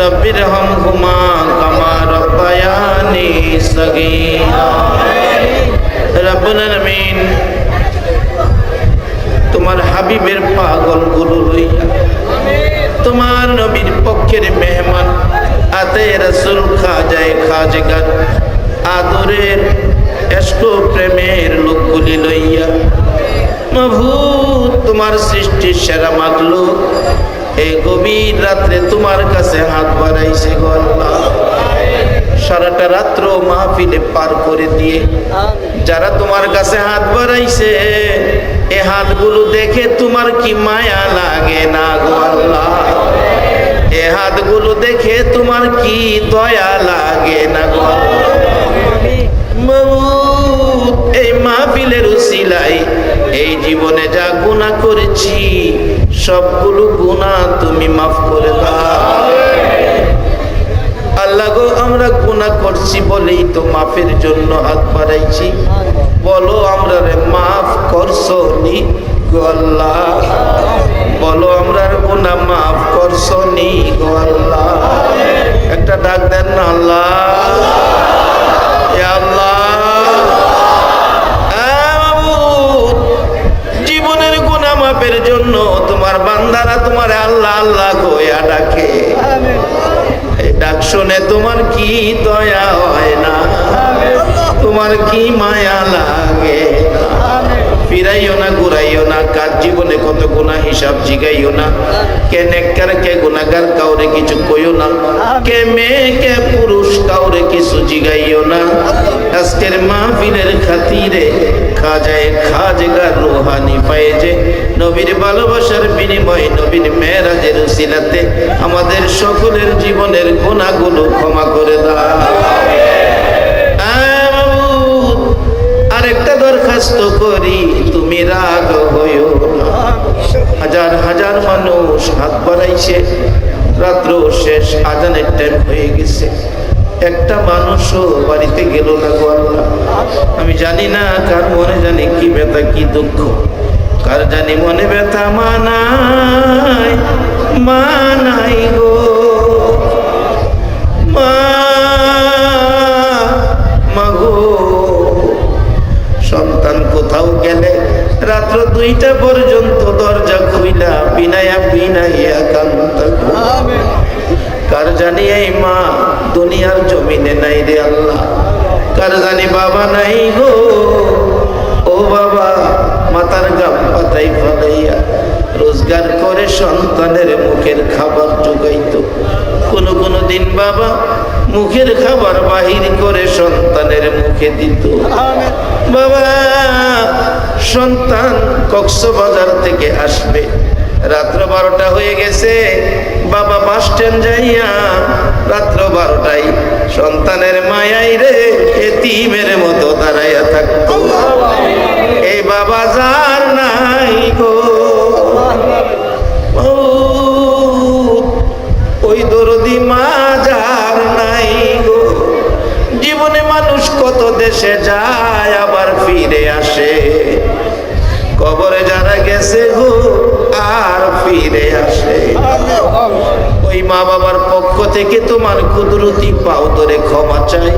রব্বির হম হুমা কামা রব্বায়ানি সগীরা রব্বুল আলামিন তোমার হাবিবের পাগল গুরু লইয়া তোমার নবীর পক্ষের মেহমান আতে রাসূল খাজায় খাজগান তোমার সৃষ্টির সেরা মাগলো এই গভীর রাত্রে তোমার কাছে হাত বাড়াইছে গো সারাটা রাত্র মাহফিলে পার করে দিয়ে যারা তোমার কাছে হাত বাড়াইছে, এ হাতগুলো দেখে তোমার কি মায়া লাগে না গো আল্লাহ? এ হাতগুলো দেখে তোমার কি দয়া লাগে না গো আল্লাহ? এই জীবনে যা গুনাহ করেছি, সবগুলো গুনাহ তুমি মাফ করে আল্লাহ গো, আমরা গুনাহ করছি বলেই তো মাফের জন্য হাত বাড়াইছি। বলো, আমরা রে মাফ করছ নি গো বলো, আমরা গুণা মাফ করছ নি গো একটা ডাক দেন না, আল্লাহ। গুনাহ জন্য তোমার বান্দারা তোমার আল্লাহ আল্লাহ কইয়া ডাকে। ডাক শুনে তোমার কি দয়া হয় না? তোমার কি মায়া লাগে না? ফিরাইও না, ঘুরাইও না, কার জীবনে কত গুণা হিসাব জিগাইও না। কে নেককার, কে গুনাগার কাউরে কিছু কইও না। কে মেয়ে, কে পুরুষ, কাউরে কিছু জিগাইও না। আজকের মাহফিলের খাতিরে খাজায় খাজগার রুহানি পায়েছে নবীর ভালোবাসার বিনিময়ে নবীর মেয়েরাজের উসিলাতে আমাদের সকলের জীবনের গুণাগুলো ক্ষমা করে দাও। হাত বাড়াইছে রাত্র শেষ আজানের টাইম হয়ে গেছে। একটা মানুষও বাড়িতে গেল না গো আল্লাহ। আমি জানি না কার মনে জানি কি ব্যথা, কি দুঃখ। কার জানি মনে ব্যথা মানাই মানাই গো। মা মাগো সন্তান কোথাও গেলে রাত্র দুইটা পর্যন্ত দরজা খুইলা বিনায়া বিনাইয়া কান্তা কার জানি এই মা দুনিয়ার জমিনে নাই রে আল্লাহ? কার জানি বাবা নাই গো? ও বাবা মাতার গাম পাতাই ফলাইয়া রোজগার করে সন্তানের মুখের খাবার জোগাইতো। কোনো কোনো দিন বাবা মুখের খাবার বাহির করে সন্তানের মুখে দিত। বাবা সন্তান কক্সবাজার থেকে আসবে। রাত্র বারোটা হয়ে গেছে, বাবা বাস স্ট্যান্ড যাইয়া রাত্র বারোটায় সন্তানের মায়াই রে এতিমের মতো দাঁড়াইয়া থাকতো। এই বাবা যার নাই গো। ওই দরদি মা যার নাই গো। জীবনে মানুষ কত দেশে যায়, আবার ফিরে আসে। গেছে গো, আর ফিরে আসে ওই মা বাবার পক্ষ থেকে তোমার কুদরতি পাও ধরে ক্ষমা চাই।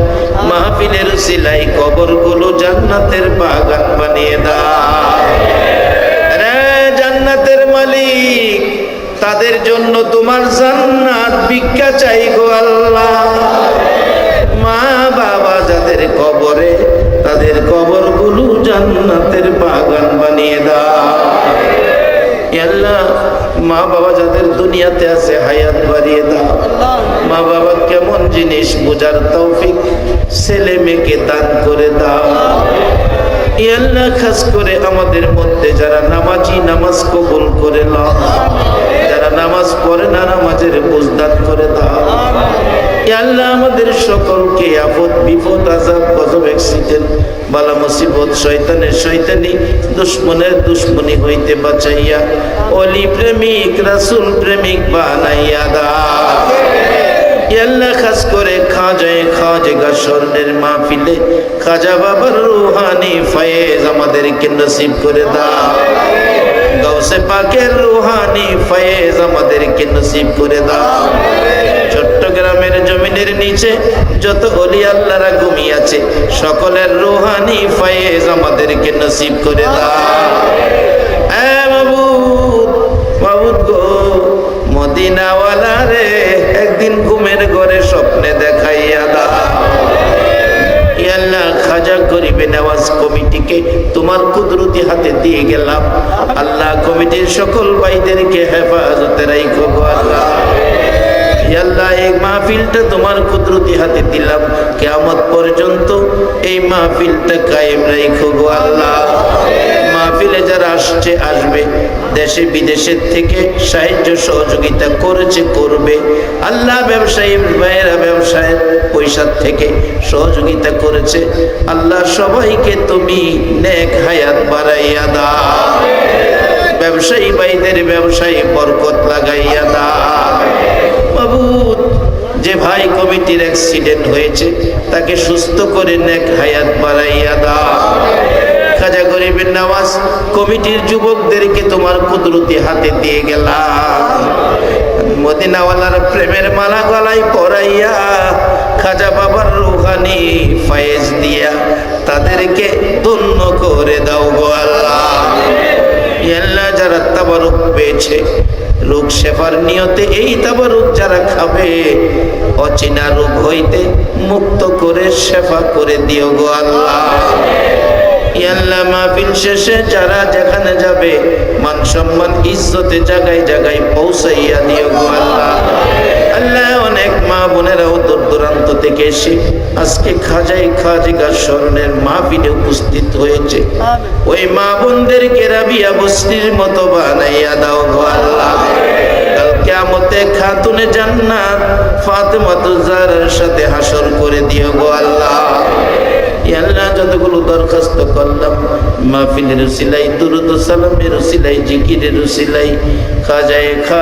মাহফিলের সিলাই কবরগুলো জান্নাতের বাগান বানিয়ে দাও। জান্নাতের মালিক, তাদের জন্য তোমার জান্নাত ভিক্ষা চাই গো আল্লাহ। মা বাবা যাদের কবরে, তাদের কবরগুলো জান্নাতের বাগান আল্লাহ মা বাবা যাদের দুনিয়াতে আছে, হায়াত বাড়িয়ে দাও। মা বাবা কেমন জিনিস বোঝার তৌফিক ছেলে মেয়েকে দান করে দাও। আল্লাহ, খাস করে আমাদের মধ্যে যারা নামাজি নামাজ কবুল করে যারা নামাজ পড়ে না, নামাজের বুঝদান করে দাও। আল্লাহ আমাদের সকলকে আপদ, বিপদ, আজাব, গজব অ্যাক্সিডেন্ট বালা মুসিবত, শয়তানের শয়তানি, দুশ্মনের দুশ্মনী হইতে বাঁচাইয়া অলি প্রেমিক, রাসুল প্রেমিক বানাইয়া দা আল্লাহ খাস করে খাজায় খাজগা স্বর্ণের মাহফিলে খাজা বাবার রুহানি ফয়েজ আমাদেরকে নসিব করে দাও। গাউসে পাকের রুহানি ফয়েজ আমাদেরকে নসিব করে দাও। চট্টগ্রামের জমিনের নিচে যত অলি আল্লাহরা ঘুমিয়াছে সকলের রুহানি ফয়েজ আমাদেরকে নসিব করে দাও। খাজা গরিবে নেওয়াজ কমিটিকে তোমার কুদরতি হাতে দিয়ে গেলাম। আল্লাহ কমিটির সকল ভাইদেরকে হেফাজতে রাখো আল্লাহ। আল্লাহ, এই মাহফিলটা কায়েম মাহফিলে যারা আসছে, আসবে। দেশে বিদেশের থেকে সাহায্য সহযোগিতা আল্লাহ ব্যবসায়ী ব্যবসায়ের পয়সার থেকে সহযোগিতা করেছে। আল্লাহ সবাইকে তুমি নেক হায়াত বাড়াইয়া দাও। ব্যবসায়ী ভাইদের ব্যবসায়ী বরকত লাগাইয়া দাও। মাবুদ, যে ভাই কমিটির অ্যাক্সিডেন্ট হয়েছে, তাকে সুস্থ করে নেক হায়াত বাড়াইয়া দাও। খাজা গরিবের নামাজ কমিটির যুবকদেরকে তোমার কুদরতি হাতে দিয়ে গেলাম। মদিনাওয়ালার প্রেমের মালা গলায় পরাইয়া খাজা বাবার রুহানি ফায়েজ দিয়া তাদেরকে ধন্য করে দাও গো আল্লাহ যারা তাবারুক পেয়েছে, রোগ সেবার নিয়তে এই তাবারুক যারা খাবে, অচেনা রোগ হইতে মুক্ত করে সেবা করে দিও গো আল্লাহ। ইয়াল্লাহ মাহফিল শেষে যারা যেখানে যাবে মান সম্মান ইজ্জতে জায়গায় জায়গায় পৌঁছাইয়া দিও গো আল্লাহ। আল্লাহ অনেক মা বোনেরাও দূর দূরান্ত থেকে এসে আজকে খাজাই খাজিকা স্মরণের মাহফিলে উপস্থিত হয়েছে। ওই মা বোনদেরকে রাবিয়া বস্তির মতো বানাইয়া দাও গো আল্লাহ। কিয়ামতে খাতুনে জান্নাত সাথে হাসর করে দিও গো আল্লাহ। আল্লাহ যতগুলো দরখাস্ত করলাম মাহফিলের সিলাই দুরুদ সালামের সিলাই জিকিরের সিলাই খাজায় খা